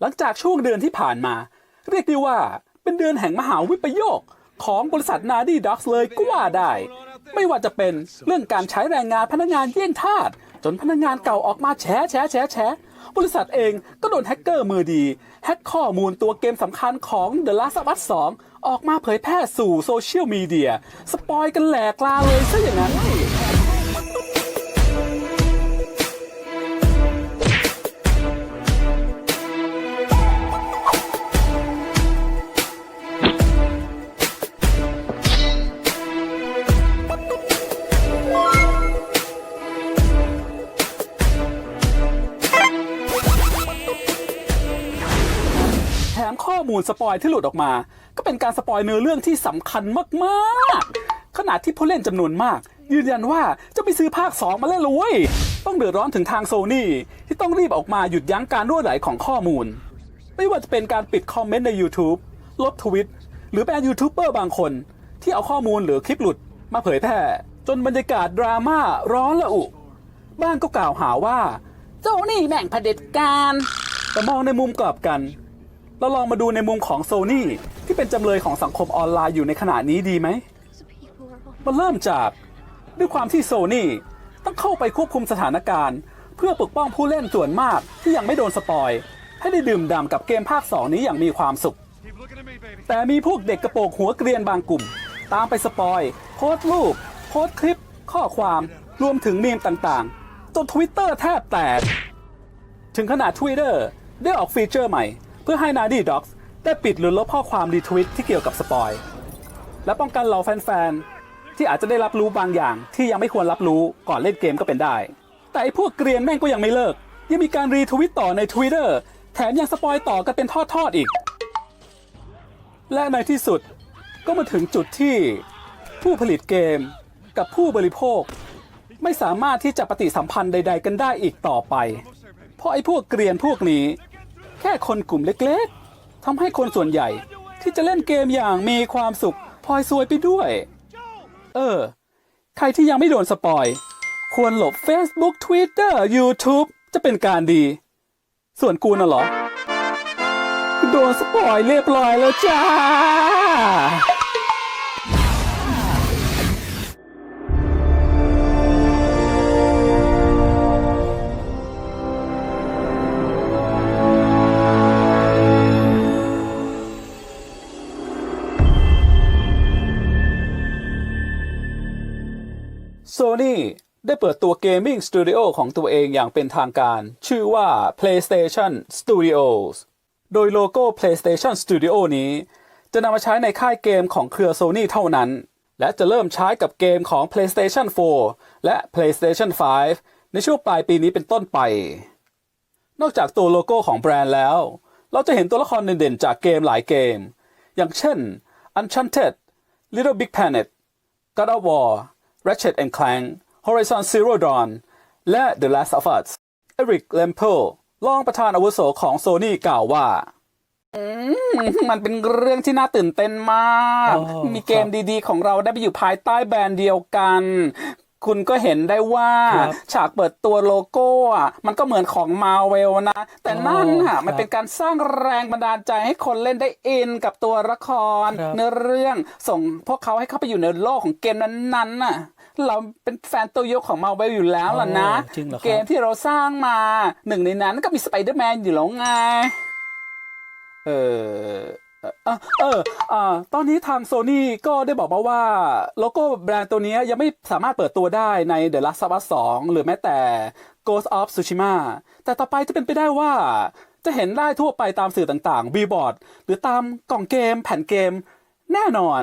หลังจากช่วงเดือนที่ผ่านมา เรียกได้ว่าเป็นเดือนแห่งมหาวิปโยคของบริษัทนาดีด็อกเลยก็ว่าได้ ไม่ว่าจะเป็นเรื่องการใช้แรงงานพนักงานเยี่ยงทาสจนพนักงานเก่าออกมาแฉแฉแฉแฉบริษัทเองก็โดนแฮกเกอร์มือดี แฮกข้อมูลตัวเกมสำคัญของ The Last of Us 2 ออกมาเผยแพร่สู่โซเชียลมีเดีย สปอยกันแหลกลาเลยซะอย่างนั้น มข้อมูลสปอยที่หลุดออกมา ก็เป็นการสปอยเนื้อเรื่องที่สำคัญมากๆขนาดที่ผู้เล่นจำนวนมาก ยืนยันว่าจะไปซื้อภาค 2 มาเล่นเลยเว้ยต้องเดือดร้อนถึงทางโซนี่ที่ต้องรีบออกมาหยุดยั้งการรั่วไหลของข้อมูล ไม่ว่าจะเป็นการปิดคอมเมนต์ใน YouTube ลบทวิตหรือแบนยูทูบเบอร์บางคน ที่เอาข้อมูลหรือคลิปหลุดมาเผยแพร่ จนบรรยากาศดราม่าร้อนระอุ บ้างก็กล่าวหาว่า เจ้านี่แม่งเผด็จการ แต่มองในมุมกลับกัน เราลองมาดูในมุมของโซนี่ที่เป็นจำเลยของสังคมออนไลน์อยู่ในขณะนี้ดีไหมมันเริ่มจากด้วยความที่โซนี่ต้องเข้าไปควบคุมสถานการณ์ เพื่อปกป้องผู้เล่นส่วนมากที่ยังไม่โดนสปอย ให้ได้ดื่มด่ำกับเกมภาค 2 นี้อย่างมีความสุข แต่มีพวกเด็กกระโปงหัวเกรียนบางกลุ่ม ตามไปสปอยโพสต์รูป โพสต์คลิป ข้อความรวมถึงมีมต่างๆจนทวิตเตอร์แทบแตกถึงขนาด Twitter ได้ออกฟีเจอร์ใหม่ เพื่อให้ Naughty Dogs ได้ปิดหรือลบข้อความรีทวิตที่เกี่ยวกับสปอย และป้องกันเราแฟนๆ ที่อาจจะได้รับรู้บางอย่างที่ยังไม่ควรรับรู้ก่อนเล่นเกมก็เป็นได้ แต่ไอ้พวกเกรียนแม่งก็ยังไม่เลิก ยังมีการรีทวิตต่อใน Twitter แถมยังสปอยต่อกันเป็นทอดๆอีก และในที่สุดก็มาถึงจุดที่ผู้ผลิตเกมกับผู้บริโภค ไม่สามารถที่จะปฏิสัมพันธ์ใด ๆ กันได้อีกต่อไป เพราะไอ้พวกเกรียนพวกนี้ ค่คนกลุ่มเล็กๆทำให้คนส่วนใหญ่ ที่จะเล่นเกมอย่างมีความสุขพลอยซวยไปด้วย เออ ใครที่ยังไม่โดนสปอย ควรหลบ Facebook Twitter YouTube จะเป็นการดี ส่วนกูน่ะเหรอ โดนสปอยเรียบร้อยแล้วจ้า Sony ได้เปิดตัวเกมมิ่งสตูดิโอของตัวเองอย่างเป็นทางการ ชื่อว่า PlayStation Studios โดยโลโก้ PlayStation Studio นี้ จะนำมาใช้ในค่ายเกมของเครือ Sony เท่านั้น และจะเริ่มใช้กับเกมของ PlayStation 4 และ PlayStation 5 ในช่วงปลายปีนี้เป็นต้นไป นอกจากตัวโลโก้ของแบรนด์แล้ว เราจะเห็นตัวละครเด่นๆจากเกมหลายเกม อย่างเช่น Uncharted Little Big Planet God of War Ratchet and Clank Horizon Zero Dawn และ The Last of Us Eric Lempel รองประธานอาวุโสของ Sony กล่าวว่าอืมมันเป็นเรื่องที่น่าตื่นเต้นมากอ๋อมีเกมดีๆ ของเราได้ไปอยู่ภายใต้แบรนด์เดียวกัน คุณก็เห็นได้ว่าครับฉากเปิดตัวโลโก้อะมันก็เหมือนของมาเวลนะ แต่นั่นอ๋ออะครับมันเป็นการสร้างแรงบันดาลใจให้คนเล่นได้อินกับตัวละครครับเนื้อเรื่องส่งพวกเขาให้เข้าไปอยู่ในโลกของเกมนั้นๆน่ะ เราเป็นแฟนตัวยกของมาเวลอยู่แล้วล่ะนะอ๋อจริงเหรอครับ เกมที่เราสร้างมาหนึ่งในนั้นก็มีสไปเดอร์แมนอยู่แล้วไง เออเออเอออ่าตอนนี้ทางโซ n y ก็ได้บอกมาว่า โลโก้แบรนด์ตัวนี้ยังไม่สามารถเปิดตัวได้ใน The Last of Us 2 หรือแม้แต่ Ghost of Tsushima แต่ต่อไปจะเป็นไปได้ว่า จะเห็นได้ทั่วไปตามสื่อต่างๆ บีบอร์ด หรือตามกล่องเกมแผ่นเกมแน่นอน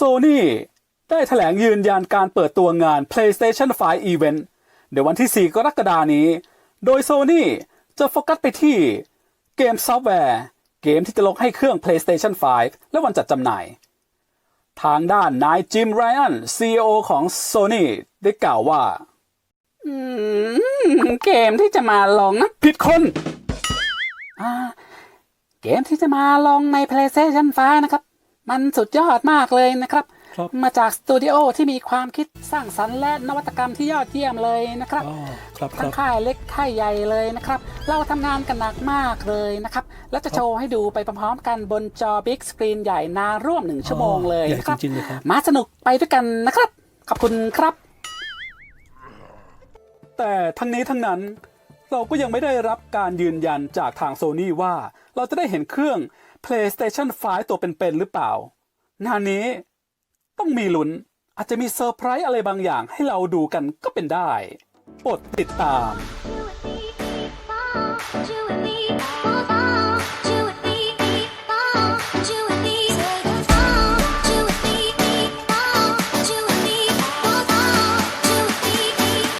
โซนี่ได้แถลงยืนยันการเปิดตัวงาน PlayStation 5 Event ในวันที่ 4 กรกฎานี้ โดย Sony จะโฟกัสไปที่เกมซอฟต์แวร์ เกมที่จะลงให้เครื่อง PlayStation 5 และวันจัดจำหน่าย ทางด้านนายจิมไรอัน CEO ของ Sony ได้กล่าวว่าอืมเกมที่จะมาลองนะผิดคนอ่าเกมที่จะมาลองใน PlayStation 5 นะครับ มันสุดยอดมากเลยนะครับครับ มาจากสตูดิโอที่มีความคิดสร้างสรรค์และนวัตกรรมที่ยอดเยี่ยมเลยนะครับอ๋อครับคทั้รังบค่ายเล็กค่ายใหญ่เลยนะครับ เราทำงานกันหนักมากเลยนะครับ และจะโชว์ให้ดูไปพร้อมๆกันบนจอบิ๊กสกรีนใหญ่นานร่วมหนึ่งชั่วโมงเลยใหญ่นะครับจริงๆเลยครับมาสนุกไปด้วยกันนะครับ ขอบคุณครับ แต่ทั้งนี้ทั้งนั้นเราก็ยังไม่ได้รับการยืนยันจากทางโซนี่ว่า เราจะได้เห็นเครื่อง PlayStation 5 ตัวเป็นๆหรือเปล่า งานนี้ต้องมีลุ้นอาจจะมีเซอร์ไพรส์อะไรบางอย่างให้เราดูกันก็เป็นได้ โปรดติดตาม